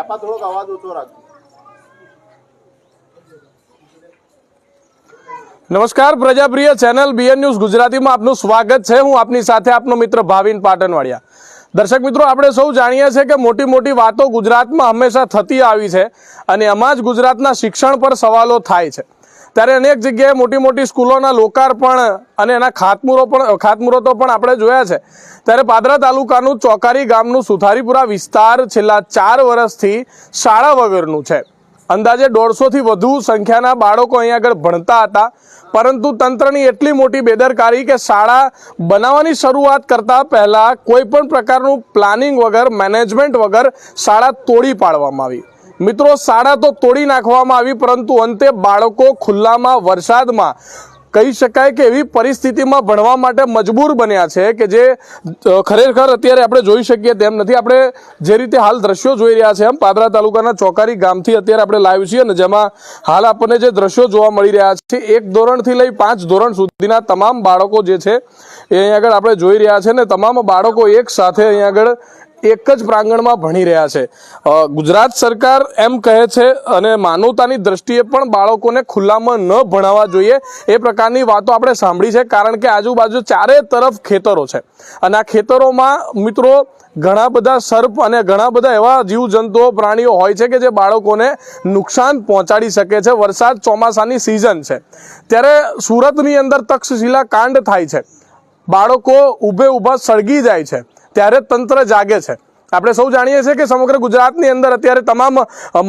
એપા થોડોક અવાજ ઓછો રાખજો. નમસ્કાર, પ્રજાપ્રિય ચેનલ બીએન ન્યૂઝ ગુજરાતીમાં આપનું સ્વાગત છે. હું આપની સાથે આપનો મિત્ર ભાવિન પાટણવાડિયા. દર્શક મિત્રો, આપણે સૌ જાણીએ છીએ કે મોટી મોટી વાતો ગુજરાતમાં હંમેશા થતી આવી છે અને એમાં જ ગુજરાતના શિક્ષણ પર સવાલો થાય છે. ત્યારે અનેક જગ્યાએ મોટી મોટી સ્કૂલોના લોકાર્પણ અને એના ખાતમુહૂર્તો પણ ખાતમુહૂર્તો પણ આપણે જોયા છે. ત્યારે પાદરા તાલુકાનું ચોકારી ગામનું સુથારીપુરા વિસ્તાર છેલ્લા ચાર વર્ષથી શાળા વગરનું છે. અંદાજે દોઢસોથી વધુ સંખ્યાના બાળકો અહીંયા આગળ ભણતા હતા. પરંતુ તંત્રની એટલી મોટી બેદરકારી કે શાળા બનાવવાની શરૂઆત કરતા પહેલાં કોઈ પણ પ્રકારનું પ્લાનિંગ વગર, મેનેજમેન્ટ વગર શાળા તોડી પાડવામાં આવી. મિત્રો શાળા તો તોડી નાખવામાં આવી, પરંતુ અંતે બાળકો ખુલ્લામાં, વરસાદમાં, કહી શકાય કે એવી પરિસ્થિતિમાં ભણવા માટે મજબૂર બન્યા છે કે જે ખરેખર અત્યારે આપણે જોઈ શકીએ તેમ નથી. આપણે જે રીતે હાલ દ્રશ્યો જોઈ રહ્યા છે એમ પાદરા તાલુકાના ચોકારી ગામથી અત્યારે આપણે લાઈવ છીએ અને જેમાં હાલ આપણને જે દ્રશ્યો જોવા મળી રહ્યા છે, એક ધોરણથી લઈ પાંચ ધોરણ સુધીના તમામ બાળકો જે છે, એ અહીંયા આગળ આપણે જોઈ રહ્યા છે ને તમામ બાળકો એક સાથે અહીંયા આગળ એક જ પ્રાંગણમાં ભણી રહ્યા છે. ગુજરાત સરકાર એમ કહે છે અને માનવતાની દ્રષ્ટિએ પણ બાળકોને ખુલ્લામાં ન ભણાવવા જોઈએ એ પ્રકારની વાતો આપણે સાંભળી છે, કારણ કે આજુબાજુ ચારે તરફ ખેતરો છે. અને આ ખેતરોમાં મિત્રો ઘણા બધા સર્પ અને ઘણા બધા એવા જીવજંતુઓ, પ્રાણીઓ હોય છે કે જે બાળકોને નુકસાન પહોંચાડી શકે છે. વરસાદ ચોમાસાની સિઝન છે. ત્યારે સુરતની અંદર તક્ષશિલા કાંડ થાય છે. બાળકો ઊભે ઊભા સળગી જાય છે, ત્યારે તંત્ર જાગે છે. આપણે સૌ જાણીએ છીએ કે સમગ્ર ગુજરાતની અંદર અત્યારે તમામ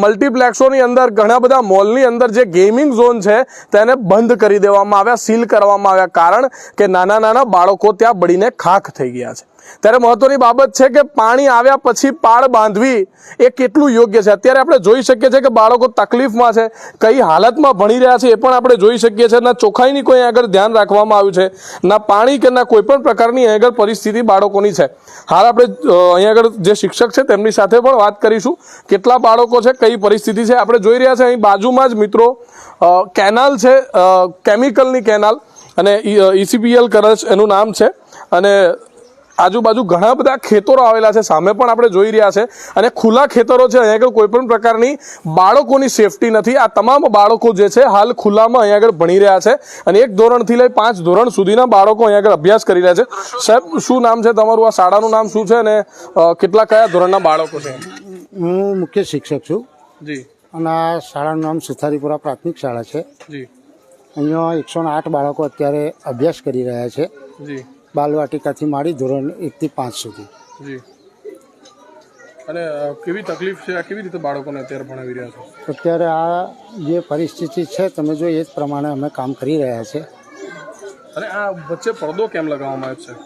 મલ્ટીપ્લેક્સોની અંદર, ઘણા બધા મોલની અંદર જે ગેમિંગ ઝોન છે, તેને બંધ કરી દેવામાં આવ્યા, સીલ કરવામાં આવ્યા, કારણ કે નાના નાના બાળકો ત્યાં બળીને ખાખ થઈ ગયા છે. ત્યારે મહત્વની બાબત છે કે પાણી આવ્યા પછી પાળ બાંધવી એ કેટલું યોગ્ય છે. અત્યારે આપણે જોઈ શકીએ છીએ કે બાળકો તકલીફમાં છે, કઈ હાલતમાં ભણી રહ્યા છે એ પણ આપણે જોઈ શકીએ છીએ. ના ચોખ્ખાઈની કોઈ આગળ ધ્યાન રાખવામાં આવ્યું છે, ના પાણી કે ના કોઈ પણ પ્રકારની અહીં આગળ પરિસ્થિતિ બાળકોની છે. હાલ આપણે અહીં આગળ જે શિક્ષક છે તેમની સાથે પણ વાત કરીશું. કેટલા બાળકો છે, કઈ પરિસ્થિતિ છે? આપણે જોઈ રહ્યા છે અહીં બાજુમાં જ મિત્રો કેનાલ છે કેમિકલની કેનાલ અને ઈસીપીએલ કરજ એનું નામ છે. અને આજુબાજુ ઘણા બધા ખેતરો આવેલા છે. સામે પણ આપણે જોઈ રહ્યા છે. અને ખુલ્લા ખેતરો છે. અહીંયા આગળ કોઈ પણ પ્રકારની બાળકોની સેફટી નથી. આ તમામ બાળકો જે છે હાલ ખુલ્લામાં અહીંયા આગળ ભણી રહ્યા છે. અને એક ધોરણથી લઈ પાંચ ધોરણ સુધીના બાળકો અહીંયા આગળ અભ્યાસ કરી રહ્યા છે. સાહેબ શું નામ છે તમારું? આ શાળાનું નામ શું છે? અને કેટલા કયા ધોરણના બાળકો છે? હું મુખ્ય શિક્ષક છું. જી. અને આ શાળાનું નામ સુથારીપુરા પ્રાથમિક શાળા છે. જી. અહીંયા એકસો આઠ બાળકો અત્યારે અભ્યાસ કરી રહ્યા છે. જી. બાલવાટિકાથી મારી ધોરણ એકથી પાંચ સુધી. જી. અને કેવી તકલીફ છે? કેવી રીતે બાળકોને અત્યારે ભણાવી રહ્યા છો? અત્યારે આ જે પરિસ્થિતિ છે તમે જો એ જ પ્રમાણે અમે કામ કરી રહ્યા છે. અને આ વચ્ચે પડદો કેમ લગાવવામાં આવ્યો છે?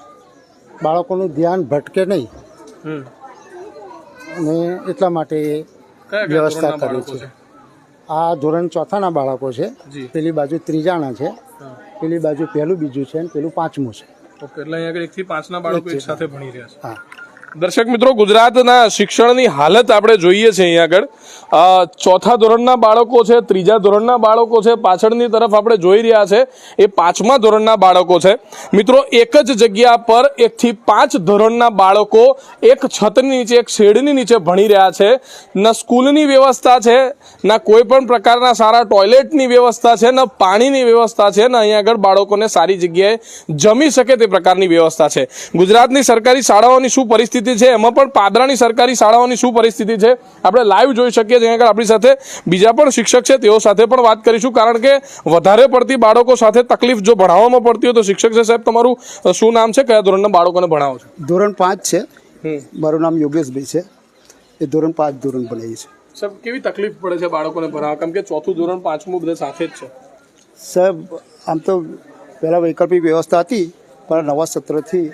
બાળકોનું ધ્યાન ભટકે નહીં. અને એટલા માટે વ્યવસ્થા કરી છે. છે? આ ધોરણ ચોથાના બાળકો છે. પેલી બાજુ ત્રીજાના છે. પેલી બાજુ પહેલું બીજું છે અને પેલું પાંચમું છે. ઓકે એટલે અહીંયા આગળ એકથી પાંચના બાળકો એક સાથે ભણી રહ્યા છે. હા. દર્શક મિત્રો, ગુજરાતના શિક્ષણની હાલત આપણે જોઈએ છે અહીંયા આગળ. ચોથા ધોરણના બાળકો છે, ત્રીજા ધોરણના બાળકો છે, પાછળની તરફ આપણે જોઈ રહ્યા છે, એ પાંચમા ધોરણના બાળકો છે. મિત્રો, એક જ જગ્યા પર એકથી પાંચ ધોરણના બાળકો એક છતની નીચે, એક શેડની નીચે ભણી રહ્યા છે. ના સ્કૂલની વ્યવસ્થા છે, ના કોઈ પણ પ્રકારના સારા ટોયલેટની વ્યવસ્થા છે, ના પાણીની વ્યવસ્થા છે, ને અહીંયા આગળ બાળકોને સારી જગ્યાએ જમી શકે તે પ્રકારની વ્યવસ્થા છે. ગુજરાતની સરકારી શાળાઓની શું પરિસ્થિતિ છે. એમાં પણ પાદરાની સરકારી શાળાઓની શું પરિસ્થિતિ છે? આપણે લાઈવ જોઈ શકીએ છીએ. આગળ આપણી સાથે બીજા પણ શિક્ષક છે. તેઓ સાથે પણ વાત કરીશું. કારણ કે વધારે પડતી બાળકો સાથે તકલીફ જો ભણાવવામાં પડતી હોય તો શિક્ષક છે સાહેબ તમારું શું નામ છે? કયા ધોરણના બાળકોને ભણાવો છો? ધોરણ પાંચ છે. મારું નામ યોગેશભાઈ છે. એ ધોરણ પાંચ ધોરણ ભણાવી છે સાહેબ કેવી તકલીફ પડે છે બાળકોને ભણાવવા કેમ કે ચોથું ધોરણ પાંચમું બધા સાથે જ છે. સાહેબ આમ તો પહેલાં વૈકલ્પિક વ્યવસ્થા હતી પણ નવા સત્રથી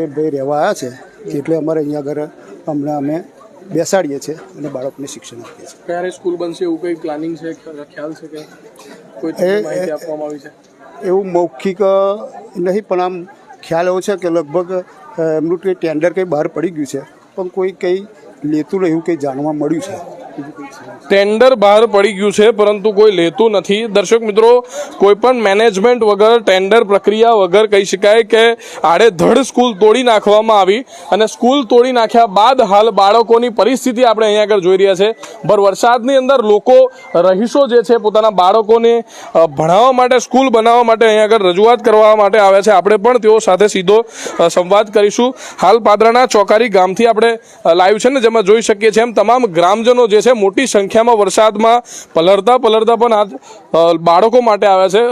એ ભાઈ રહેવા આવ્યા છે. એટલે અમારે અહીંયા આગળ હમણાં અમે બેસાડીએ છીએ અને બાળકને શિક્ષણ આપીએ છીએ. ક્યારે સ્કૂલ બનશે એવું કંઈ પ્લાનિંગ છે ખ્યાલ છે કે કોઈ માહિતી આપવામાં આવી છે? એવું મૌખિક નહીં પણ આમ ખ્યાલ એવો છે કે લગભગ એમનું કંઈ ટેન્ડર કંઈ બહાર પડી ગયું છે પણ કોઈ કંઈ લેતું નહીં એવું કંઈ જાણવા મળ્યું છે. ટેન્ડર બહાર પડી ગયું છે, પરંતુ કોઈ લેતું નથી. દર્શક મિત્રો કોઈ પણ મેનેજમેન્ટ વગર, ટેન્ડર પ્રક્રિયા વગર કહી શકાય કે આડેધડ સ્કૂલ તોડી નાખવામાં આવી અને સ્કૂલ તોડી નાખ્યા બાદ હાલ બાળકોની પરિસ્થિતિ આપણે અહીંયા આગળ જોઈ રહ્યા છે. ભર વરસાદની અંદર લોકો રહીશો જે છે, પોતાના બાળકોને ભણાવવા માટે, સ્કૂલ બનાવવા માટે અહીંયા આગળ રજૂઆત કરવા માટે આવ્યા છે. આપણે પણ તેઓ સાથે સીધો સંવાદ કરીશું. હાલ પાદરાના ચોકારી ગામથી આપણે લાઈવ છે ને, જેમાં જોઈ શકીએ છીએ એમ તમામ ગ્રામજનો જે છે. મોટી સંખ્યામાં વરસાદમાં પલળતા પલળતા પણ આજ બાળકો માટે આવ્યા છે.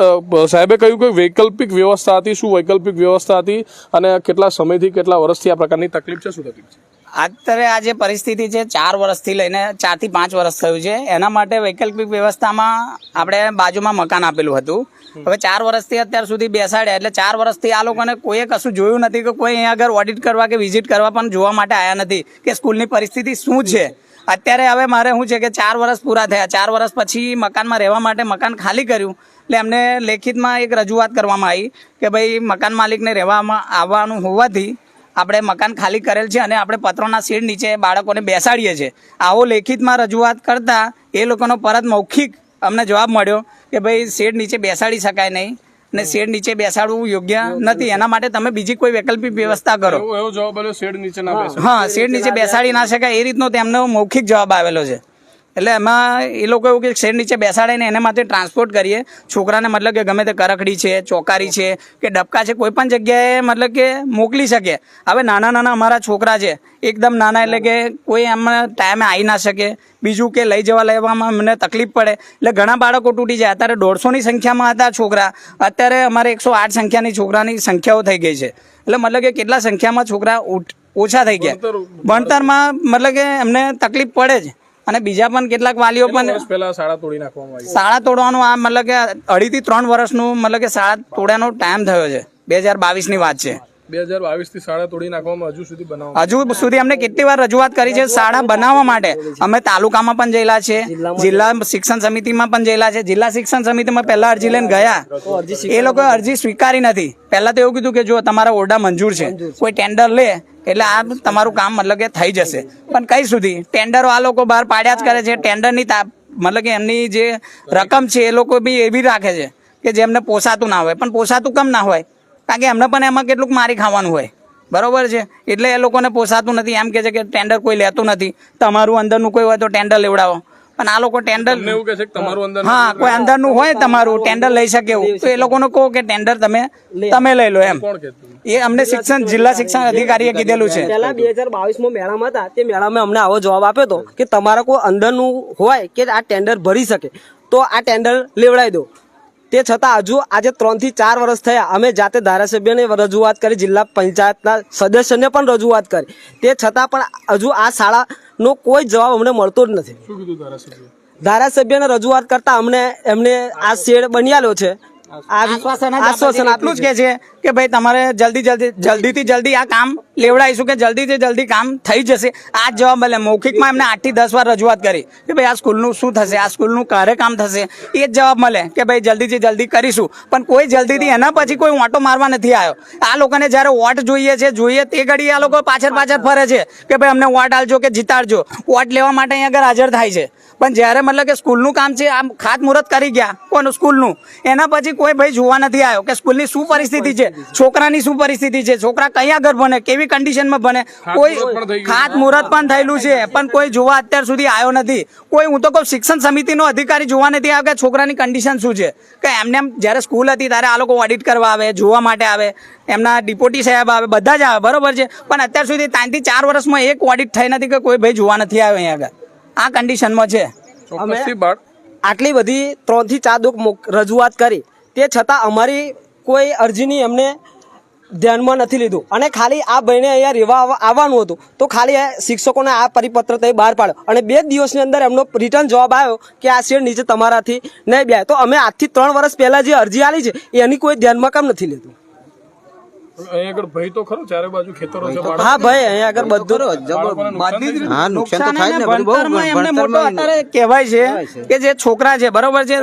સાહેબે કહ્યું કે વૈકલ્પિક વ્યવસ્થા હતી. શું વૈકલ્પિક વ્યવસ્થા હતી અને કેટલા સમયથી કેટલા વર્ષથી આ પ્રકારની તકલીફ છે? શું તકલીફ છે? અત્યારે આ જે પરિસ્થિતિ છે, ચાર વર્ષથી લઈને ચારથી પાંચ વર્ષ થયું છે. એના માટે વૈકલ્પિક વ્યવસ્થામાં આપણે બાજુમાં મકાન આપેલું હતું. હવે ચાર વર્ષથી અત્યાર સુધી બેસાડ્યા. એટલે ચાર વર્ષથી આ લોકોને કોઈએ કશું જોયું નથી કે કોઈ અહીંયા આગળ ઓડિટ કરવા કે વિઝિટ કરવા પણ જોવા માટે આવ્યા નથી કે સ્કૂલની પરિસ્થિતિ શું છે. અત્યારે હવે મારે શું છે કે ચાર વર્ષ પૂરા થયા. ચાર વર્ષ પછી મકાનમાં રહેવા માટે મકાન ખાલી કર્યું. એટલે એમને લેખિતમાં એક રજૂઆત કરવામાં આવી કે ભાઈ, મકાન માલિકને રહેવામાં આવવાનું હોવાથી આપણે મકાન ખાલી કરેલ છે અને આપણે પત્રોના શેડ નીચે બાળકોને બેસાડીએ છીએ. આવો લેખિતમાં રજૂઆત કરતાં એ લોકોનો પરત મૌખિક અમને જવાબ મળ્યો કે ભાઈ, શેડ નીચે બેસાડી શકાય નહીં. ને શેડ નીચે બેસાડવું યોગ્ય નથી. એના માટે તમે બીજી કોઈ વૈકલ્પિક વ્યવસ્થા કરો. એવો જવાબ આવ્યો શેડ નીચે ના હા શેડ નીચે બેસાડી ના શકાય. એ રીતનો તેમનો મૌખિક જવાબ આવેલો છે. એટલે એમાં એ લોકો એવું કે શેડ નીચે બેસાડે ને એને માટે ટ્રાન્સપોર્ટ કરીએ. છોકરાને મતલબ કે ગમે તે કરકડી છે ચોકારી છે કે ડબકા છે કોઈ પણ જગ્યાએ મતલબ કે મોકલી શકે. હવે નાના નાના અમારા છોકરા છે એકદમ નાના એટલે કે કોઈ એમને ટાઈમે આવી ના શકે. બીજું કે લઈ જવા લેવામાં અમને તકલીફ પડે. એટલે ઘણા બાળકો તૂટી જાય. અત્યારે દોઢસોની સંખ્યામાં હતા છોકરા. અત્યારે અમારે એકસો આઠ સંખ્યાની છોકરાની સંખ્યાઓ થઈ ગઈ છે. એટલે મતલબ કે કેટલા સંખ્યામાં છોકરા ઓછા થઈ ગયા. ભણતરમાં મતલબ કે એમને તકલીફ પડે જ. અને બીજા પણ કેટલાક વાલીઓ પણ પહેલા શાળા તોડી નાખવામાં આવી? શાળા તોડવાનું આ મતલબ કે અઢીથી ત્રણ વર્ષનું મતલબ કે શાળા તોડવાનો ટાઈમ થયો છે. બે હજાર બાવીસની વાત છે. બે હજાર બાવીસ શાળા તોડી નાખવામાં હજુ સુધી બનાવવામાં હજુ સુધી અમને કેટલી વાર રજૂઆત કરી છે? શાળા બનાવવા માટે. અમે તાલુકામાં પણ જયેલા છે. જિલ્લા શિક્ષણ સમિતિમાં પણ જયેલા છે. જિલ્લા શિક્ષણ સમિતિમાં પહેલા અરજી લઈને ગયા. એ લોકો અરજી સ્વીકારી નથી. પહેલા તો એવું કીધું કે જો તમારા ઓરડા મંજૂર છે કોઈ ટેન્ડર લે એટલે આ તમારું કામ મતલબ કે થઈ જશે. પણ કઈ સુધી? ટેન્ડરો આ લોકો બહાર પાડ્યા જ કરે છે. ટેન્ડરની મતલબ કે એમની જે રકમ છે એ લોકો બી એવી રાખે છે કે જેમને પોસાતું ના હોય. પણ પોસાતું કમ ના હોય? કારણ કે એમને પણ એમાં કેટલુંક મારી ખાવાનું હોય. બરોબર છે? એટલે એ લોકોને પોસાતું નથી. એમ કે છે કે ટેન્ડર કોઈ લેતું નથી. તમારું અંદરનું કોઈ હોય તો ટેન્ડર લેવડાવો. પણ આ લોકો ટેન્ડર એવું કે છે કે તમારું અંદર હા કોઈ અંદરનું હોય તમારું ટેન્ડર લઈ શકે એવું. તો એ લોકોને કહો કે ટેન્ડર તમે તમે લઈ લો એમ. એ અમને શિક્ષણ જિલ્લા શિક્ષણ અધિકારીએ કીધેલું છે. પહેલા બે હજાર બાવીસમાં મેળામાં હતા. તે મેળામાં અમને આવો જવાબ આપ્યો હતો કે તમારા કોઈ અંદરનું હોય કે આ ટેન્ડર ભરી શકે તો આ ટેન્ડર લેવડાવી દો. તે છતાં હજુ આજે ત્રણથી ચાર વર્ષ થયા. અમે જાતે ધારાસભ્યને રજૂઆત કરી જિલ્લા પંચાયતના સદસ્યને પણ રજૂઆત કરી. તે છતાં પણ હજુ આ શાળાનો કોઈ જવાબ અમને મળતો જ નથી. શું કીધું ધારાસભ્ય ધારાસભ્યને રજૂઆત કરતા અમને એમને આ શેડ બનિયાલો છે. આ આશ્વાસન આટલું જ કે છે કે ભાઈ તમારે જલ્દી જલ્દી, જલ્દીથી જલ્દી આ કામ લેવડાવીશું કે જલ્દીથી જલ્દી કામ થઈ જશે? આ જ જવાબ મળે મૌખિકમાં એમને આઠથી દસ વાર રજૂઆત કરી. કે ભાઈ આ સ્કૂલનું શું થશે? આ સ્કૂલનું ક્યારે કામ થશે? એ જ જવાબ મળે કે ભાઈ જલ્દીથી જલ્દી કરીશું. પણ કોઈ જલ્દીથી એના પછી કોઈ વાંટો મારવા નથી આવ્યો. આ લોકોને જ્યારે વોટ જોઈએ છે, જોઈએ તે ઘડી આ લોકો પાછળ પાછળ ફરે છે કે ભાઈ અમને વોટ આલજો કે જીતાડજો. વોટ લેવા માટે અહીંયા આગળ હાજર થાય છે. પણ જ્યારે મતલબ કે સ્કૂલનું કામ છે, આમ ખાતમુહૂર્ત કરી ગયા કોનું સ્કૂલનું? એના પછી કોઈ ભાઈ જોવા નથી આવ્યો કે સ્કૂલની શું પરિસ્થિતિ છે? છોકરાની શું પરિસ્થિતિ છે? છોકરા કયા ઘર ભણે? કેવી કન્ડિશનમાં ભણે? કોઈ પણ મુહૂર્ત પણ થયેલું છે પણ કોઈ જોવા અત્યાર સુધી આવ્યો નથી. કોઈ હું તો કહું શિક્ષણ સમિતિનો અધિકારી જોવા નથી આવ્યો કે છોકરાની કન્ડિશન શું છે? કે એમને એમ જ્યારે સ્કૂલ હતી ત્યારે આ લોકો ઓડિટ કરવા આવે જોવા માટે આવે. એમના ડિપોટી સાહેબ આવે બધા જ આવે બરોબર છે? પણ અત્યાર સુધી ત્રણથી ચાર વર્ષમાં એક ઓડિટ થઈ નથી કે કોઈ ભાઈ જોવા નથી આવ્યો અહીંયા આગળ. આ કન્ડિશનમાં છે. આટલી બધી ત્રણથી ચાર દુઃખ રજૂઆત કરી. તે છતાં અમારી કોઈ અરજીની એમને ધ્યાનમાં નથી લીધું. અને ખાલી આ ભાઈને અહીંયા રહેવા આવવાનું હતું. તો ખાલી શિક્ષકોને આ પરિપત્ર તે બહાર પાડ્યો. અને બે દિવસની અંદર એમનો રિટર્ન જવાબ આવ્યો કે આ શેર નીચે તમારાથી નહીં બે તો અમે આજથી ત્રણ વર્ષ પહેલાં જે અરજી આવી છે એની કોઈ ધ્યાનમાં કામ નથી લીધું. અહીંયા આગળ ભય તો ખરો? ચારે બાજુ ખેતરો છે બાળકો? હા ભાઈ અહીંયા આગળ બધું? હા નુકસાન તો થાય ને કહેવાય છે કે જે છોકરા છે બરોબર છે?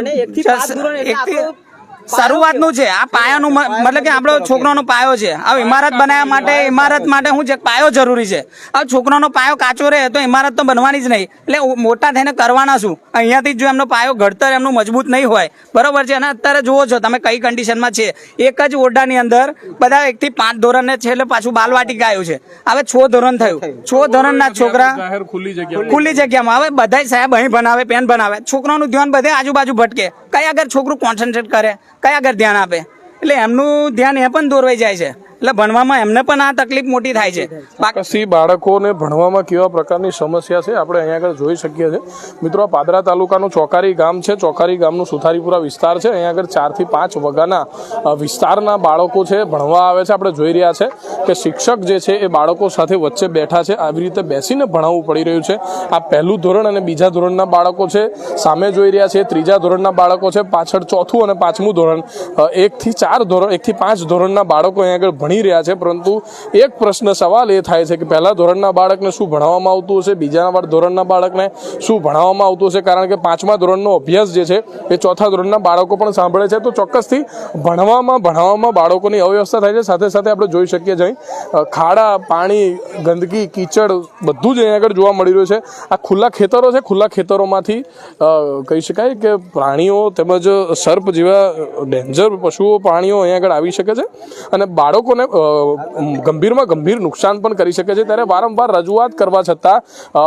શરૂઆતનું છે. આ પાયાનું મતલબ કે આપણો છોકરાનો પાયો છે. આ ઇમારત બનાવવા માટે ઇમારત માટે હું છે પાયો જરૂરી છે. આ છોકરાનો પાયો કાચો રહે તો ઇમારત તો બનવાની જ નહીં. એટલે મોટા થઈને કરવાના શું અહીંયાથી જો એમનો પાયો ઘડતર એમનું મજબૂત નહીં હોય. બરોબર છે? અને અત્યારે જુઓ છો તમે કઈ કન્ડિશનમાં છે. એક જ ઓરડાની અંદર બધા એકથી પાંચ ધોરણને છે એટલે પાછું બાલવાટિકા આવ્યું છે. હવે છ ધોરણ થયું. છ ધોરણના છોકરા ખુલ્લી જગ્યા ખુલ્લી જગ્યામાં. હવે બધા સાહેબ અહીં બનાવે પેન બનાવે છોકરાનું ધ્યાન બધે આજુબાજુ ભટકે. કયા આગળ છોકરું કોન્સન્ટ્રેટ કરે? કયા આગળ ધ્યાન આપે? એટલે એમનું ધ્યાન એ પણ દોરવાઈ જાય છે. એટલે ભણવામાં એમને પણ આ તકલીફ મોટી થાય છે. બાકી બાળકોને ભણવામાં કેવા પ્રકારની સમસ્યા છે, આપણે અહીંયા આગળ જોઈ શકીએ છીએ. મિત્રો પાદરા તાલુકાનું ચોકારી ગામ છે. ચોકારી ગામનું સુથારીપુરા વિસ્તાર છે. અહીંયા આગળ ચારથી પાંચ વગાના વિસ્તારના બાળકો છે, ભણવા આવે છે. આપણે જોઈ રહ્યા છે કે શિક્ષક જે છે, એ બાળકો સાથે વચ્ચે બેઠા છે. આવી રીતે બેસીને ભણાવવું પડી રહ્યું છે. આ પહેલું ધોરણ અને બીજા ધોરણના બાળકો છે. સામે જોઈ રહ્યા છે ત્રીજા ધોરણના બાળકો છે. પાછળ ચોથું અને પાંચમું ધોરણ એકથી ચાર ધોરણ એકથી પાંચ ધોરણના બાળકો અહીંયા આગળ ભણી રહ્યા છે, પરંતુ એક પ્રશ્ન સવાલ એ થાય છે કે પહેલા ધોરણના બાળકને શું ભણાવવામાં આવતું હશે બીજા વાર ધોરણના બાળકને શું ભણાવવામાં આવતું હશે? કારણ કે પાંચમા ધોરણનો અભ્યાસ જે છે, એ ચોથા ધોરણના બાળકો પણ સાંભળે છે. તો ચોક્કસથી ભણવામાં, ભણાવવામાં બાળકોની અવ્યવસ્થા થાય છે. સાથે સાથે આપણે જોઈ શકીએ છીએ ખાડા, પાણી, ગંદકી, કીચડ બધું જ અહીં આગળ જોવા મળી રહ્યું છે. આ ખુલ્લા ખેતરો છે. ખુલ્લા ખેતરોમાંથી કહી શકાય કે પ્રાણીઓ તેમજ સર્પ જેવા ડેન્જર પશુઓ, પ્રાણીઓ અહીંયા આગળ આવી શકે છે. અને બાળકોને અ, ગંભીરમાં ગંભીર નુકસાન પણ કરી શકે છે. ત્યારે વારંવાર રજૂઆત કરવા છતાં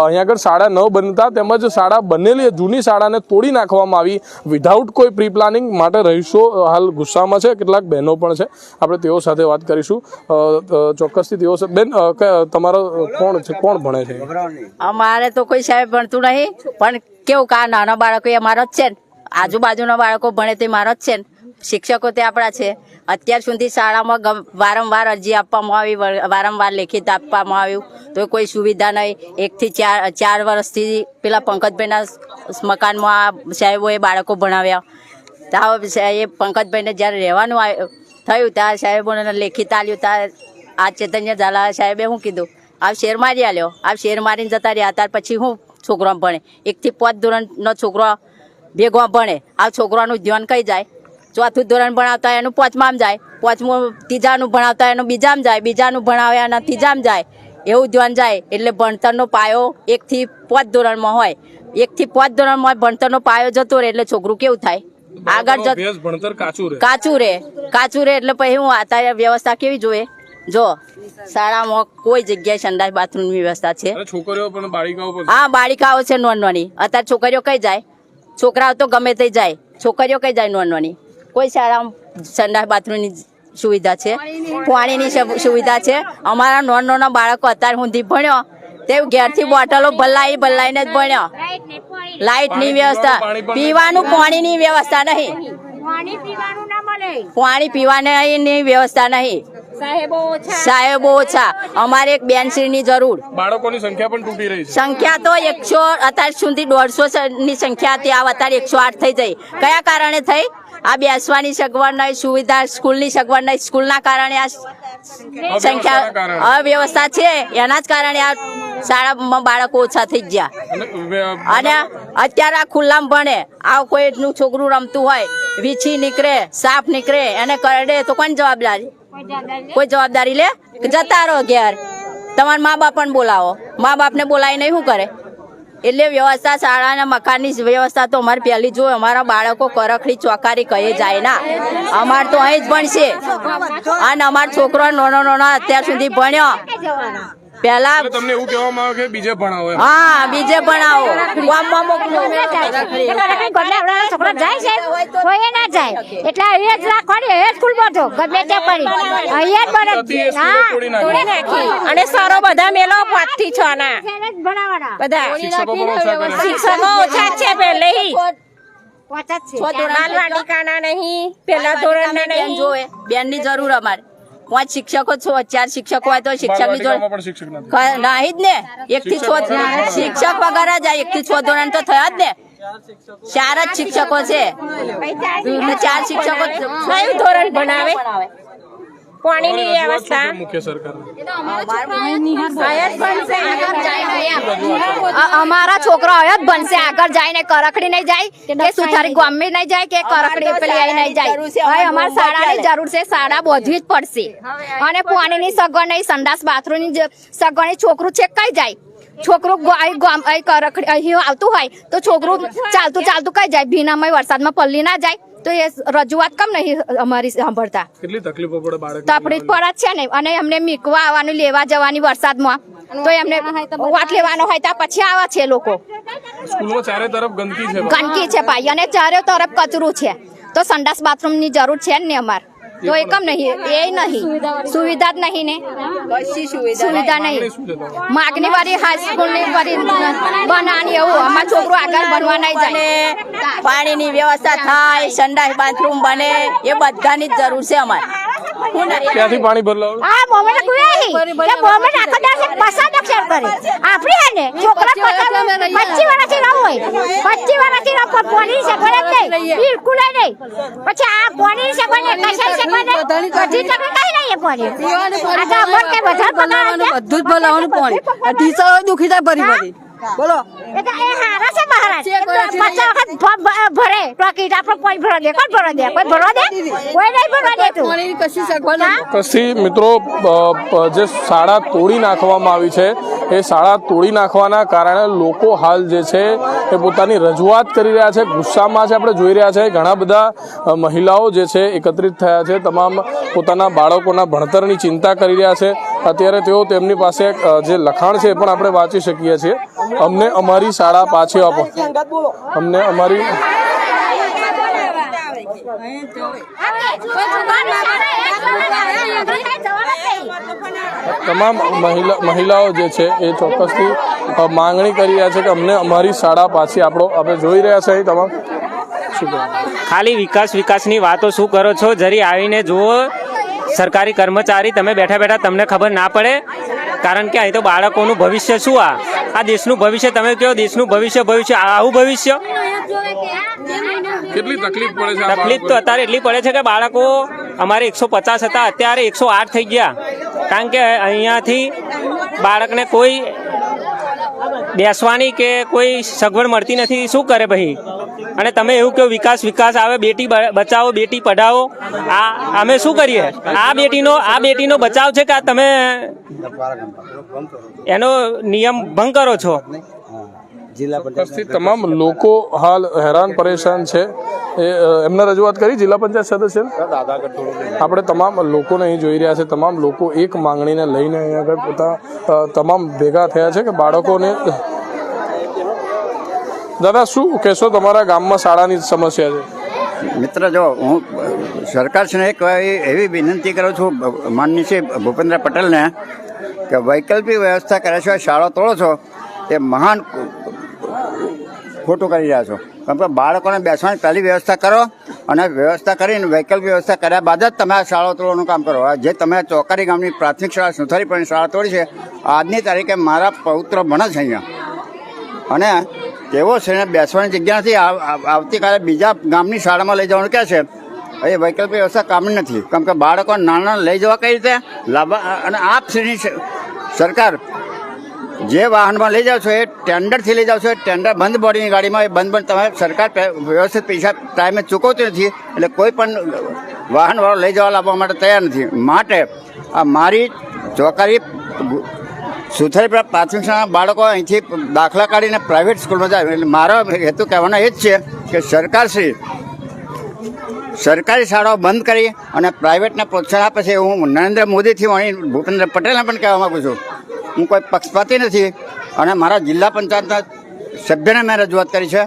અહીંયા આગળ શાળા ન બનતા તેમજ શાળા બનેલી જૂની શાળાને તોડી નાખવામાં આવી વિધાઉટ કોઈ પ્રી પ્લાનિંગ માટે રહીશો હાલ ગુસ્સામાં છે. કેટલાક બહેનો પણ છે. આપણે તેઓ સાથે વાત કરીશું. ચોક્કસથી તેઓ બેન તમારો કોણ છે? કોણ ભણે છે? અમારે તો કોઈ સાહેબ ભણતું નહીં. પણ કેવું કા નાના બાળકો એ અમારો જ છે ને. આજુબાજુના બાળકો ભણે તે મારો જ છે ને. શિક્ષકો તે આપણા છે. અત્યાર સુધી શાળામાં વારંવાર અરજી આપવામાં આવી વારંવાર લેખિત આપવામાં આવ્યું. તો કોઈ સુવિધા નહીં. એકથી ચાર ચાર વર્ષથી પેલા પંકજભાઈના મકાનમાં આ સાહેબોએ બાળકો ભણાવ્યા. ત્યાં એ પંકજભાઈને જ્યારે રહેવાનું થયું ત્યાં સાહેબોને લેખિત આલ્યું ત્યાં આ ચૈતન્ય ઝાલા સાહેબે શું કીધું આ શેર મારી આલ્યો. આ શેર મારીને જતા રહ્યા. ત્યાર પછી હું છોકરો ભણે. એકથી પાંચ ધોરણનો છોકરો ભેગો ભણે. આ છોકરાનું ધ્યાન કઈ જાય? ચોથું ધોરણ ભણાવતા એનું પાંચમામ જાય પાંચમું ત્રીજાનું ભણાવતા એનું બીજામાં જાય બીજાનું ભણાવ્યા એના ત્રીજામાં જાય. એવું ધ્યાન જાય એટલે ભણતરનો પાયો એકથી પાંચ ધોરણમાં હોય. એકથી પાંચ ધોરણમાં ભણતરનો પાયો જતો રહે એટલે છોકરું કેવું થાય? આગળ ભણતર કાચું રહે. કાચું રહે. કાચું એટલે પછી હું અત્યારે વ્યવસ્થા કેવી જોઈએ? જો શાળામાં કોઈ જગ્યાએ સંડાસ બાથરૂમની વ્યવસ્થા છે. છોકરીઓ પણ બાળિકાઓ હા બાળિકાઓ છે નોંધવાની અત્યારે છોકરીઓ કઈ જાય? છોકરાઓ તો ગમે તે જાય. છોકરીઓ કઈ જાય નોની કોઈ શાળામાં સંડાસ બાથરૂમની સુવિધા છે. પાણીની સુવિધા છે. અમારા નોન નોના બાળકો અત્યારે સુધી ભણ્યો. તે ઘેરથી બોટલો ભલાઈ ભલાઈને જ ભણ્યો. લાઇટની વ્યવસ્થા. પીવાનું પાણીની વ્યવસ્થા નહીં. પાણી પીવાનું ના મળે. પાણી પીવાની વ્યવસ્થા નહીં. સાહેબો ઓછા. સાહેબો ઓછા. અમારે એક બેનશ્રીની જરૂર. બાળકોની સંખ્યા પણ તૂટી રહી છે. સંખ્યા તો એકસો અત્યાર સુધી દોઢસો ની સંખ્યા હતી. આ અત્યારે એકસો આઠ થઈ જઈ. કયા કારણે થઈ? આ બેસવાની સગવડ નહીં સુવિધા સ્કૂલની સગવડ નહીં. સ્કૂલના કારણે આ સંખ્યા અવ્યવસ્થા છે. એના જ કારણે આ શાળામાં બાળકો ઓછા થઈ ગયા. અને અત્યારે આ ખુલ્લામાં ભણે. આ કોઈ એટલું છોકરું રમતું હોય વીછી નીકળે સાપ નીકળે એને કરડે તો કોણ જવાબદારી? કોઈ જવાબદારી લે? જતા રહો ઘેર. તમારા મા બાપ પણ બોલાવો. મા બાપને બોલાવીને શું કરે? એટલે વ્યવસ્થા શાળાના મકાનની વ્યવસ્થા તો અમારે પહેલી જો અમારા બાળકો કરખડી ચોકારી કહે જાય ના. અમાર તો અહીં જ ભણશે. અને અમારો છોકરો નાનો નાનો અત્યાર સુધી ભણ્યો. પહેલા એટલે તમને એવું કહેવામાં આવે કે બીજે ભણાવો હા બીજે ભણાવો. ગામમાં મોકલો છોકરા જાય છે? કોઈ ના જાય. એટલે એ જ રાખવાની અહીંયા સ્કૂલ બધો ગમે તે પડી. અહીંયા જ. નાખી. અને સરો બધા મેલો પાંચથી છ ના. બધા. શિક્ષકો ઓછા જ છે પેલે જ છે. બાલવાટિકાના નહીં પેલા ધોરણના નહીં. જોવે. બેનની જરૂર અમારે. પાંચ શિક્ષકો છો ચાર શિક્ષકો હોય તો શિક્ષકની જોડે નાહી જ ને. એક થી છ શિક્ષક વગર જ આ એક થી છ ધોરણ તો થયા જ ને. ચાર જ શિક્ષકો છે. ચાર શિક્ષકો કયું ધોરણ ભણાવે? પાણીની વ્યવસ્થા મુખ્ય સરકારને. અ- અમારા છોકરો હવે જ ભણશે આગળ ને કરકડી નહીં જાય કે સુથારી ગામમાં નહીં જાય કે કરકડી પેલી નહીં જાય. હવે અમારે શાળાની જરૂર છે શાળા બોધવી જ પડશે. અને પાણીની સગવડ નહીં સંડાસ બાથરૂમની સગવડ છોકરું છે કઈ જાય? છોકરું ગામ અહીં આવતું હોય તો છોકરું ચાલતું ચાલતું કઈ જાય? ભીનામાં વરસાદમાં પલ્લી ના જાય. તો એ રજૂઆત કમ નહીં અમારી સાંભળતા. કેટલી તકલીફો પડે બાળક તપડી પડે છે ને અને એમને મીકવા આવવાનું લેવા જવાની વરસાદમાં. તો એમને વાટ લેવાનો હોય તો પછી આવે છે લોકો. સ્કૂલમાં ચારે તરફ ગંદકી છે ગંદકી છે ભાઈ અને ચારે તરફ કચરું છે. તો સંડાસ બાથરૂમની જરૂર છે ને અમાર. તો એકમ નહીં. એ નહીં. સુવિધા જ નહીં ને. સુવિધા નહીં? માગણી વાળી હાઈસ્કૂલની વાળી બનાવવાની એવું. અમાર છોકરો આગળ ભણવા નહીં જાય. પાણીની વ્યવસ્થા થાય સંડાસ બાથરૂમ બને. એ બધાની જ જરૂર છે અમારે. ક્યાંથી પાણી બદલાવ આ મોમેન્ટ કુએ કે મોમેન્ટ આખો દાસે પસાદ અક્ષર કરે. આપણી હે ને છોકરા પસાદ 25 વર્ષથી રહો હોય. 25 વર્ષથી રહો પણ પોની છે કરે નહીં. બિલકુલ નહીં. પછી આ પોની છે કોને કશાય છે કોને? બધી તક કઈ નહીં એ પોની આ તો અમર કે વધારે પગાર બધું જ બોલાવવાનું પાણી ટીચરો દુખી જાય ભરી ભરી. બોલો. એ તો એ હારા છે મહારાજ. પચાસ વખત ભરે. તો આ આપણે કોઈ ભરવા દે? કોણ ભરવા દે? કોઈ ભરવા દે? કોઈ નહીં ભરવા દેતું. કશી સગવડ કશી મિત્રો જે શાળા તોડી નાખવામાં આવી છે એ શાળા તોડી નાખવાના કારણે લોકો હાલ જે છે એ પોતાની રજૂઆત કરી રહ્યા છે ગુસ્સામાં છે આપણે જોઈ રહ્યા છે. ઘણા બધા મહિલાઓ જે છે એકત્રિત થયા છે તમામ પોતાના બાળકોના ભણતરની ચિંતા કરી રહ્યા છે. અત્યારે તેઓ તેમની પાસે જે લખાણ છે એ પણ આપણે વાંચી શકીએ છીએ. અમને અમારી શાળા પાછી આપો. અમને અમારી તમામ મહિલા, મહિલાઓ જે છે એ ચોક્કસથી માંગણી કરી રહ્યા છે કે અમને અમારી શાળા પાછી આપણો, આપણે જોઈ રહ્યા છે તમામ. ખાલી વિકાસ વિકાસની વાતો શું કરો છો? જરી આવીને જુઓ. સરકારી કર્મચારી તમે બેઠા બેઠા તમને ખબર ના પડે? કારણ કે અહીં તો બાળકોનું ભવિષ્ય શું આ? આ દેશનું ભવિષ્ય તમે કહો દેશનું ભવિષ્ય ભવિષ્ય આ આવું ભવિષ્ય? કેટલી તકલીફ પડે છે તકલીફ તો અત્યારે એટલી પડે છે કે બાળકો અમારે એકસો પચાસ હતા અત્યારે એકસો આઠ થઈ ગયા. કારણ કે અહીંયાથી બાળકને કોઈ બેસવાની કે કોઈ સગવડ મળતી નથી શું કરે ભાઈ? અને તમે એવું કહો વિકાસ વિકાસ આવે બેટી બચાવો બેટી પઢાવો. આ અમે શું કરીએ? આ બેટીનો આ બેટીનો બચાવ છે કે આ તમે એનો નિયમ ભંગ કરો છો? તમામ લોકો હાલ હેરાન પરેશાન છે. એ એમને રજૂઆત કરી જિલ્લા પંચાયત સદસ્ય આપણે તમામ લોકોને અહીં જોઈ રહ્યા છે. તમામ લોકો એક માંગણીને લઈને અહીં આગળ પોતા તમામ ભેગા થયા છે કે બાળકોને દાદા, શું કહેશો? તમારા ગામમાં શાળાની સમસ્યા છે. મિત્ર, જો હું સરકારશ્રીને એક એવી વિનંતી કરું છું માનની છે ભૂપેન્દ્ર પટેલને કે વૈકલ્પિક વ્યવસ્થા કર્યા સિવાય શાળા તોડો છો તે મહાન ખોટું કરી રહ્યા છો. કેમ કે બાળકોને બેસવાની પહેલી વ્યવસ્થા કરો અને વ્યવસ્થા કરીને વૈકલ્પિક વ્યવસ્થા કર્યા બાદ જ તમે આ શાળા તોડવાનું કામ કરો. જે તમે ચોકારી ગામની પ્રાથમિક શાળા સુથારી પણ શાળા તોડી છે, આજની તારીખે મારા પૌત્ર ભણે છે અહીંયા. અને તેઓ છે બેસવાની જગ્યા નથી. આવ- આવ- આવતીકાલે બીજા ગામની શાળામાં લઈ જવાનું કહે છે. એ વૈકલ્પિક વ્યવસ્થા કામની નથી. કેમ કે બાળકો નાના લઈ જવા કઈ રીતે? લાભા અને આપ શ્રીની સ- સરકાર જે વાહનમાં લઈ જાઓ છો, એ ટેન્ડરથી લઈ જાઓ છો, એ ટેન્ડર બંધ બોડીની ગાડીમાં, એ બંધ બંધ તમે સરકાર વ્યવસ્થિત પૈસા ટાઈમે ચૂકવતી નથી, એટલે કોઈ પણ વાહનવાળો લઈ જવા લાવવા માટે તૈયાર નથી. માટે આ મારી ચોકારી સુથારી પ્રા- પ્રાથમિક બાળકો અહીંથી દાખલા કાઢીને પ્રાઇવેટ સ્કૂલમાં જાય. એટલે મારો હેતુ કહેવાનો એ જ છે કે સરકારશ્રી, સરકારી શાળાઓ બંધ કરી અને પ્રાઇવેટને પ્રોત્સાહન આપે છે. હું નરેન્દ્ર મોદીથી વણી ભૂપેન્દ્ર પટેલને પણ કહેવા માગું છું. હું કોઈ પક્ષપાતી નથી અને મારા જિલ્લા પંચાયતના સભ્યને મેં રજૂઆત કરી છે.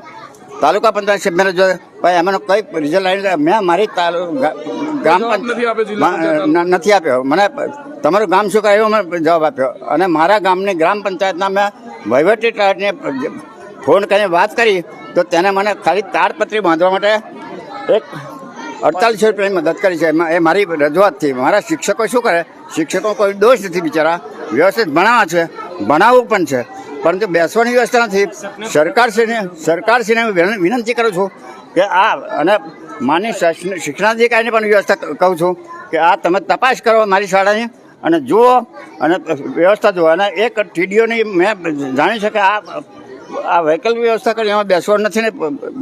તાલુકા પંચાયત સભ્યને રજૂઆત એમાંનો કંઈ રિઝલ્ટ આવી મેં મારી તાલુ- ગા- ગ્રામ નથી આપ્યો મને તમારું ગામ શું કહે એવો મને જવાબ આપ્યો. અને મારા ગામની ગ્રામ પંચાયતના મેં વહીવટી તલાટને ફોન કરીને વાત કરી તો તેને મને ખાલી તાડપત્રી બાંધવા માટે એક અડતાલીસો રૂપિયાની મદદ કરી છે. એ મારી રજૂઆતથી મારા શિક્ષકો શું કરે? શિક્ષકો કોઈ દોષ નથી બિચારા. વ્યવસ્થિત ભણાવવા છે. ભણાવવું પણ છે. પરંતુ બેસવાની વ્યવસ્થા નથી. સરકારશ્રીને સરકારશ્રીને હું વિનંતી કરું છું કે આ અને માની શિક્ષણાધિકારીને પણ વ્યવસ્થા કહું છું કે આ તમે તપાસ કરો મારી શાળાની અને જુઓ અને વ્યવસ્થા જુઓ. અને એક ટીડીઓની મેં જાણી છે કે આ આ વ્હીકલ વ્યવસ્થા કરી, એમાં બેસવાનું નથી ને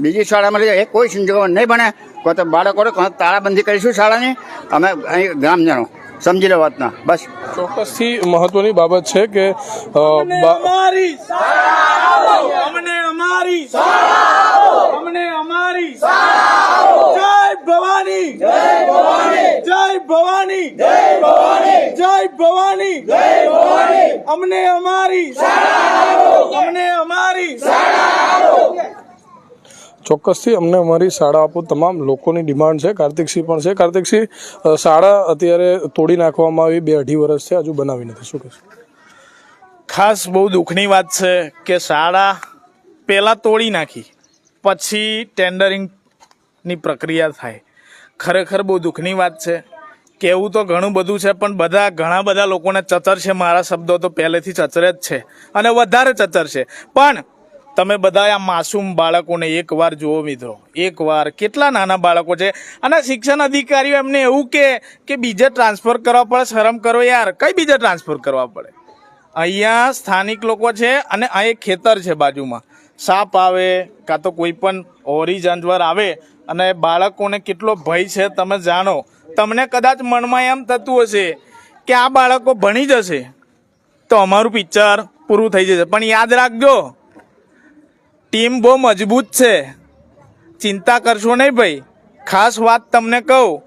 બીજી શાળામાં એ કોઈ સંજોગોમાં નહીં કોઈ તો બાળકોને તાળાબંધી કરીશું શાળાની. અમે અહીં ગ્રામજનો. સમજી લે વાતના. બસ. ચોક્કસથી મહત્વની બાબત છે કે અ, અમને અમારી અમને અમારી જય ભવાની. જય ભવાની. જય ભવાની. જય ભવાની. જય ભવાની. જય ભવાની. અમને અમારી અમને અમારી ચોક્કસથી અમને અમારી શાળા આપો. તમામ લોકોની ડિમાન્ડ છે. કાર્તિકસિંહ પણ છે. કાર્તિકસિંહ શાળા અત્યારે તોડી નાખવામાં આવી. બે અઢી વર્ષ છે. હજુ બનાવી નથી. શું કહેશું? ખાસ બહુ દુઃખની વાત છે કે શાળા પહેલાં તોડી નાખી. પછી ટેન્ડરિંગની પ્રક્રિયા થાય. ખરેખર બહુ દુઃખની વાત છે. કહેવું તો ઘણું બધું છે, પણ બધા, ઘણા બધા લોકોને ચચર છે. મારા શબ્દો તો પહેલેથી ચચર જ છે. અને વધારે ચચર છે. પણ તમે બધા આ માસૂમ બાળકોને એકવાર જુઓ મિત્રો, એકવાર કેટલા નાના બાળકો છે અને શિક્ષણ અધિકારીઓ એમને એવું કે કે બીજે ટ્રાન્સફર કરવા પડે, શરમ કરો યાર. કઈ બીજે ટ્રાન્સફર કરવા પડે? અહીંયા સ્થાનિક લોકો છે અને આ એક ખેતર છે બાજુમાં. સાપ આવે, કાં તો કોઈ પણ ઓરી જાનવર આવે અને બાળકોને કેટલો ભય છે તમે જાણો. તમને કદાચ મનમાં એમ થતું હશે કે આ બાળકો ભણી જશે. તો અમારું પિક્ચર પૂરું થઈ જશે. પણ યાદ રાખજો ટીમ બહુ મજબૂત છે. ચિંતા કરશો નહીં ભાઈ. ખાસ વાત તમને કહું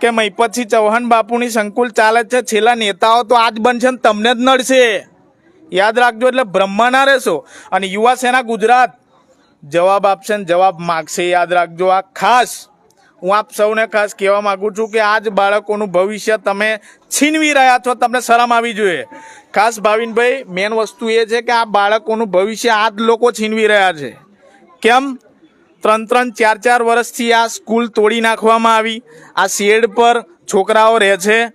કે મહિપતસિંહ ચૌહાણ બાપુની સંકુલ ચાલે છે. છેલ્લા નેતાઓ તો આજ બનશે ને તમને જ નડશે. યાદ રાખજો એટલે બ્રહ્મા ના રહેશો. અને યુવા સેના ગુજરાત. જવાબ આપશે ને જવાબ માગશે. યાદ રાખજો આ ખાસ. હું આપ સૌને ખાસ કહેવા માંગુ છું કે આજ બાળકોનું ભવિષ્ય તમે છીનવી રહ્યા છો, તમને શરમ આવી જોઈએ. ખાસ ભાવિનભાઈ મેન વસ્તુ એ છે કે આ બાળકોનું ભવિષ્ય આ જ લોકો છીનવી રહ્યા છે. કેમ? ત્રણ ત્રણ ચાર ચાર વર્ષથી આ સ્કૂલ તોડી નાખવામાં આવી. આ શેડ પર છોકરાઓ રહે છે,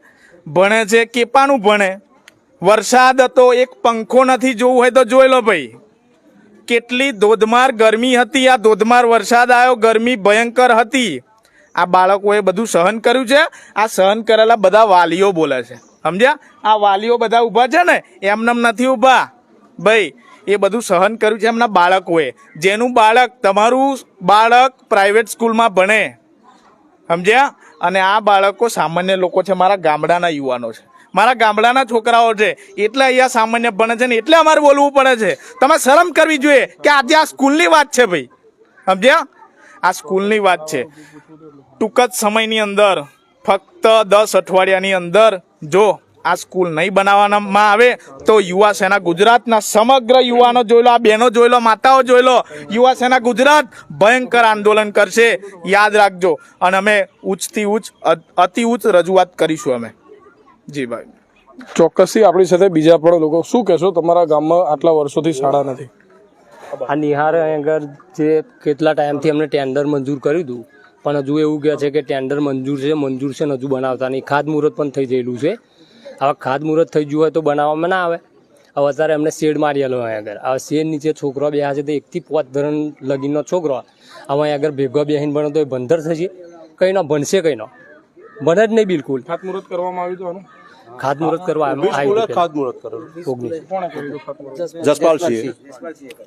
ભણે છે, કેપાનું ભણે. વરસાદ હતો, એક પંખો નથી જોવું હોય તો જોઈ લો ભાઈ. કેટલી ધોધમાર ગરમી હતી આ ધોધમાર વરસાદ આવ્યો, ગરમી ભયંકર હતી. આ બાળકોએ બધું સહન કર્યું છે? આ સહન કરેલા બધા વાલીઓ બોલે છે. સમજ્યા? આ વાલીઓ બધા ઊભા છે ને, એમનેમ નથી ઊભા. ભાઈ, એ બધું સહન કર્યું છે એમના બાળકોએ. જેનું બાળક તમારું બાળક પ્રાઇવેટ સ્કૂલમાં ભણે. સમજ્યા? અને આ બાળકો સામાન્ય લોકો છે, મારા ગામડાના યુવાનો છે. મારા ગામડાના છોકરાઓ છે, એટલે અહીંયા સામાન્ય ભણે છે ને, એટલે અમારે બોલવું પડે છે. તમે શરમ કરવી જોઈએ કે આજે આ સ્કૂલની વાત છે ભાઈ. સમજ્યા? આ સ્કૂલની વાત છે. ટૂંક જ સમયની અંદર, ફક્ત દસ અઠવાડિયાની અંદર જો આ સ્કૂલ નહીં બનાવવામાં આવે, તો યુવા સેના ગુજરાતના સમગ્ર યુવાનો જોઈ લો, આ બહેનો જોઈ લો, માતાઓ જોઈ લો, યુવા સેના ગુજરાત ભયંકર આંદોલન કરશે. યાદ રાખજો. અને અમે ઉચ્ચથી ઉચ્ચ અતિ ઉચ્ચ રજૂઆત કરીશું અમે. જી ભાઈ. ચોક્કસથી આપણી સાથે બીજા પણ લોકો, શું કહેશો? તમારા ગામમાં આટલા વર્ષોથી શાળા નથી. આ નિહાર આગળ જે કેટલા ટાઈમથી અમને ટેન્ડર મંજૂર કર્યું હતું. પણ હજુ એવું કહે છે કે ટેન્ડર મંજૂર છે મંજૂર છે ને હજુ બનાવતા નહીં. ખાતમુહૂર્ત પણ થઈ ગયેલું છે. હવે ખાતમુહૂર્ત થઈ ગયું હોય તો બનાવવામાં ના આવે. હવે અત્યારે એમને શેડ મારેલો અહીં આગળ. હવે શેડ નીચે છોકરો બેહા છે તો એકથી પાંચ ધોરણ લગીનનો છોકરો. હવે આગળ ભેગો બેહીને ભણો તો એ ભણતર થશે. કંઈ ન ભણશે, કંઈ ન. ભણે જ નહીં બિલકુલ. ખાતમુહૂર્ત કરવામાં આવ્યું હતું ખાતમુહૂર્ત કરવા ખાતમુહૂર્ત કરેલું. જસપાલસિંહ.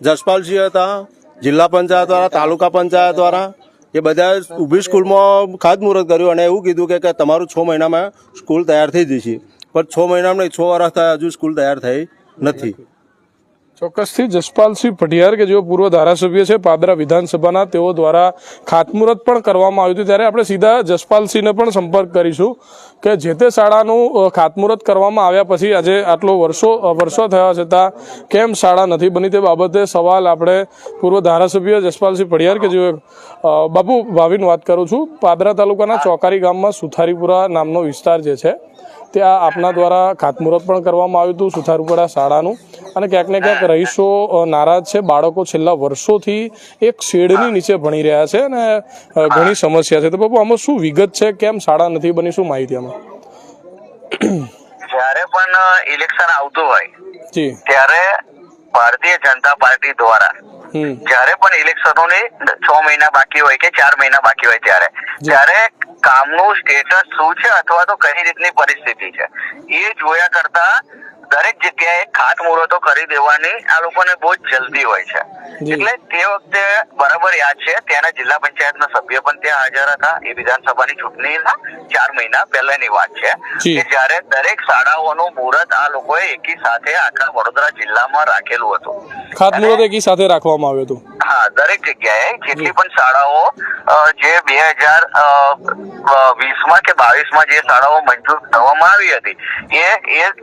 જસપાલસિંહ હતા જિલ્લા પંચાયત દ્વારા તાલુકા પંચાયત દ્વારા એ બધા ઊભી સ્કૂલમાં ખાતમુહૂર્ત કર્યું અને એવું કીધું કે કે તમારું છ મહિનામાં સ્કૂલ તૈયાર થઈ જશે. પણ છ મહિનામાં નહીં છ વર્ષ થયા હજુ સ્કૂલ તૈયાર થઈ નથી. ચોક્કસથી જસપાલસિંહ પઢિયાર કે જેઓ પૂર્વ ધારાસભ્ય છે પાદરા વિધાનસભાના, તેઓ દ્વારા ખાતમુહૂર્ત પણ કરવામાં આવ્યું હતું. ત્યારે આપણે સીધા જસપાલસિંહને પણ સંપર્ક કરીશું કે જે તે શાળાનું ખાતમુહૂર્ત કરવામાં આવ્યા પછી આજે આટલો વર્ષો વર્ષો થયા છતાં કેમ શાળા નથી બની તે બાબતે સવાલ આપણે પૂર્વ ધારાસભ્ય જસપાલસિંહ પઢિયાર કે જેઓ બાપુ ભાવિન વાત કરું છું. પાદરા તાલુકાના ચોકારી ગામમાં સુથારીપુરા નામનો વિસ્તાર જે છે ત્યાં આપના દ્વારા ખાતમુહૂર્ત પણ કરવામાં આવ્યું હતું, સુથારીપુરા શાળાનું. અને ક્યાંક ને ક્યાંક રહીશો નારાજ છે. બાળકો છેલ્લા વર્ષોથી એક શેડની નીચે ભણી રહ્યા છે અને ઘણી સમસ્યા છે. તો બાપુ આમાં શું વિગત છે? કેમ શાળા નથી બની? શું માહિતી આમાં? જ્યારે પણ ઇલેક્શન આવતું હોય જી. ત્યારે ભારતીય જનતા પાર્ટી દ્વારા જ્યારે પણ ઇલેક્શનોની છ મહિના બાકી હોય કે ચાર મહિના બાકી હોય ત્યારે ત્યારે કામનું સ્ટેટસ શું છે? અથવા તો કઈ રીતની પરિસ્થિતિ છે? એ જોયા કરતા દરેક જગ્યાએ ખાતમુહૂર્તો કરી દેવાની આ લોકોને બહુ જ જલ્દી હોય છે. એટલે તે વખતે બરાબર યાદ છે ત્યાંના જિલ્લા પંચાયતના સભ્ય પણ ત્યાં હાજર હતા. એ વિધાનસભાની ચૂંટણીના ચાર મહિના પહેલાની વાત છે. કે જ્યારે દરેક શાળાઓનું મુહૂર્ત આ લોકોએ એકી સાથે આખા વડોદરા જિલ્લામાં રાખેલું હતું. ખાતમુહૂર્ત એકી સાથે રાખવામાં આવ્યું હતું. દરેક જગ્યાએ જેટલી પણ શાળાઓ જે બે હજાર વીસમાં કે બાવીસમાં જે શાળાઓ મંજૂર કરવામાં આવી હતી એ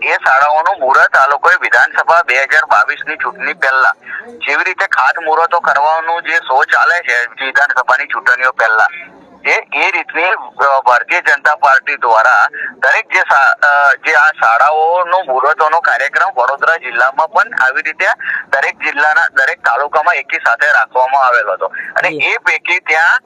એ શાળાઓનું મુહૂર્ત આ લોકોએ વિધાનસભા બે હજાર બાવીસની ચૂંટણી પહેલા જેવી રીતે ખાત મુહૂર્તો કરવાનું જે શો ચાલે છે વિધાનસભાની ચૂંટણીઓ પહેલા એ એ રીતની ભારતીય જનતા પાર્ટી દ્વારા દરેક જે જે આ શાળાઓનો મુહૂર્તોનો કાર્યક્રમ વડોદરા જિલ્લામાં પણ આવી રીતે દરેક જિલ્લાના દરેક તાલુકામાં એકી સાથે રાખવામાં આવેલો હતો. અને એ પૈકી ત્યાં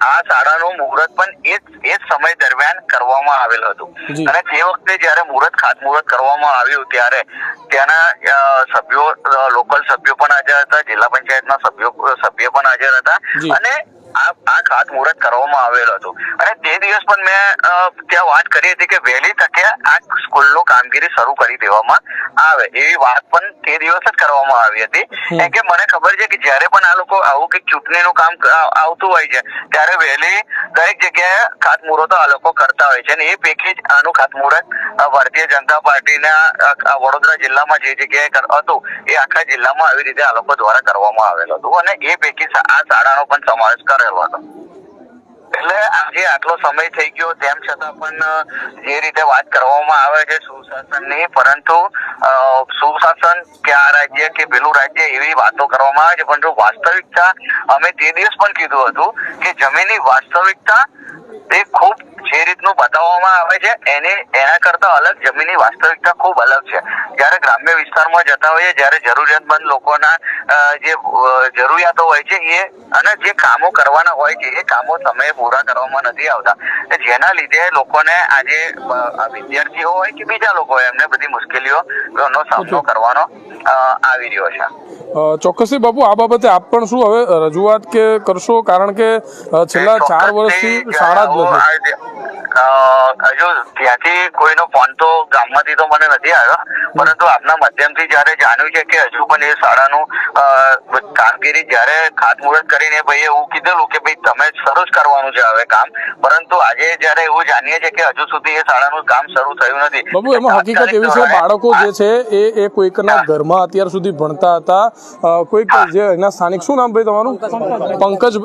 આ શાળાનું મુહૂર્ત પણ એ જ- એ સમય દરમિયાન કરવામાં આવેલ હતું. અને તે વખતે જ્યારે મુહૂર્ત ખાતમુહૂર્ત કરવામાં આવ્યું ત્યારે ત્યાંના સભ્યો લોકલ સભ્યો પણ હાજર હતા જિલ્લા પંચાયતના સભ્યો સભ્ય પણ હાજર હતા. અને આ ખાત મુહૂર્ત કરવામાં આવેલો હતો. અને તે દિવસ પણ મેં ત્યાં વાત કરી હતી કે વહેલી તકે આ સ્કૂલનું કામગીરી શરૂ કરી દેવામાં આવે. એવી વાત પણ તે દિવસ જ કરવામાં આવી હતી. કેમ કે મને ખબર છે કે જ્યારે પણ આ લોકો આવું કંઈક ચૂંટણીનું કામ આવતું હોય છે ત્યારે વહેલી દરેક જગ્યાએ ખાતમુહૂર્તો આ લોકો કરતા હોય છે. અને એ પૈકી જ આનું ખાતમુહૂર્ત ભારતીય જનતા પાર્ટીના વડોદરા જિલ્લામાં જે જગ્યાએ હતું એ આખા જિલ્લામાં આવી રીતે આ લોકો દ્વારા કરવામાં આવેલું હતું. અને એ પૈકી આ શાળાનો પણ સમાવેશ કરેલો હતો એટલે આજે આટલો સમય થઈ ગયો, તેમ છતાં પણ જે રીતે વાત કરવામાં આવે છે સુશાસનની પરંતુ સુશાસન કે આ રાજ્ય કે પેલું રાજ્ય એવી વાતો કરવામાં આવે છે. પરંતુ વાસ્તવિકતા અમે તે દિવસ પણ કીધું હતું કે જમીનની વાસ્તવિકતા એ ખૂબ જે રીતનું બતાવવામાં આવે છે, એને, એના કરતા અલગ જમીનની વાસ્તવિકતા ખૂબ અલગ છે. જ્યારે ગ્રામ્ય વિસ્તારમાં જતા હોઈએ, જ્યારે જરૂરિયાતમંદ લોકોના જે જરૂરિયાતો હોય છે, એ, અને જે કામો કરવાના હોય છે, એ કામો સમયે પૂરા કરવામાં નથી આવતા. જેના લીધે લોકોને આજે વિદ્યાર્થીઓ હોય કે બીજા લોકો હોય એમને બધી મુશ્કેલીઓનો સામનો કરવાનો આવી રહ્યો છે. ચોક્કસથી બાપુ આ બાબતે આપ પણ શું હવે રજૂઆત કે કરશો? કારણ કે છેલ્લા ચાર વર્ષથી શાળા જ નથી. હજુ ત્યાંથી કોઈનો ફોન તો ગામમાંથી તો મને નથી આવ્યો. પરંતુ આપના માધ્યમથી જ્યારે જાણ્યું છે કે હજુ પણ એ શાળાનું કામગીરી જ્યારે ખાતમુહૂર્ત કરીને ભાઈ એવું કીધેલું કે ભાઈ તમે શરૂ જ કરવાનું છે હવે કામ. પરંતુ આજે જ્યારે એવું જાણીએ છીએ કે હજુ સુધી એ શાળાનું કામ શરૂ થયું નથી. બાબુ એમાં હકીકત એવી છે બાળકો જે છે એ એ કોઈકના ઘરમાં અત્યાર સુધી ભણતા હતા. કોઈક જે એના સ્થાનિક શું નામ ભાઈ તમારું? પંકજ